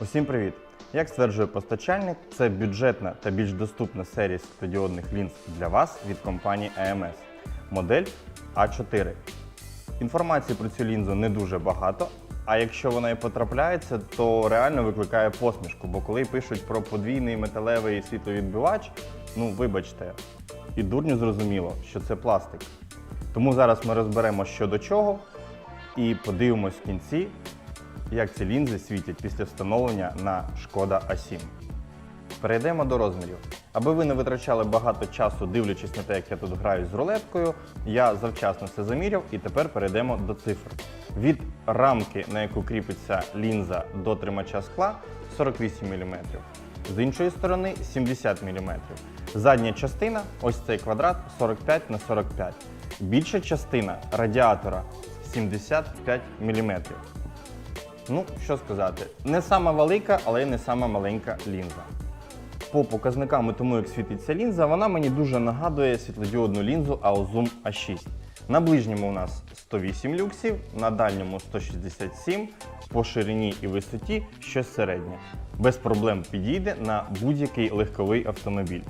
Усім привіт! Як стверджує постачальник, це бюджетна та більш доступна серія світлодіодних лінз для вас від компанії AMS. Модель А4. Інформації про цю лінзу не дуже багато, а якщо вона і потрапляється, то реально викликає посмішку, бо коли пишуть про подвійний металевий світловідбивач, ну вибачте, і дурню зрозуміло, що це пластик. Тому зараз ми розберемо що до чого і подивимось в кінці, як ці лінзи світять після встановлення на Шкода А7. Перейдемо до розмірів. Аби ви не витрачали багато часу, дивлячись на те, як я тут граю з рулеткою, я завчасно все заміряв і тепер перейдемо до цифр. Від рамки, на яку кріпиться лінза до тримача скла 48 мм. З іншої сторони 70 мм. Задня частина, ось цей квадрат 45 на 45. Більша частина радіатора 75 мм. Ну, що сказати, не сама велика, але й не сама маленька лінза. По показникам і тому, як світиться лінза, вона мені дуже нагадує світлодіодну лінзу Aozum A6. На ближньому у нас 108 люксів, на дальньому 167, по ширині і висоті щось середнє. Без проблем підійде на будь-який легковий автомобіль.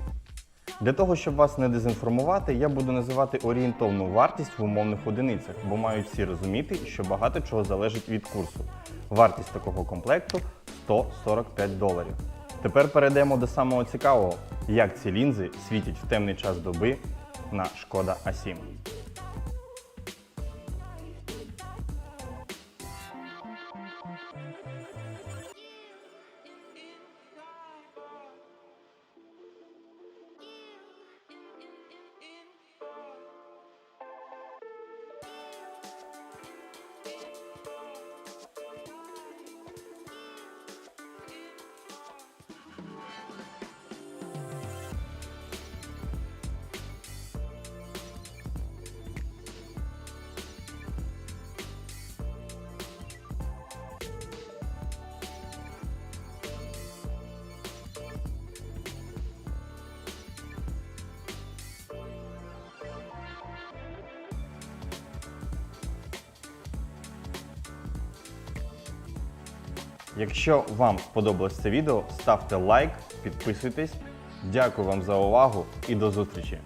Для того, щоб вас не дезінформувати, я буду називати орієнтовну вартість в умовних одиницях, бо мають всі розуміти, що багато чого залежить від курсу. Вартість такого комплекту 145 доларів. Тепер перейдемо до самого цікавого, як ці лінзи світять в темний час доби на Шкода А7. Якщо вам сподобалось це відео, ставте лайк, підписуйтесь. Дякую вам за увагу і до зустрічі!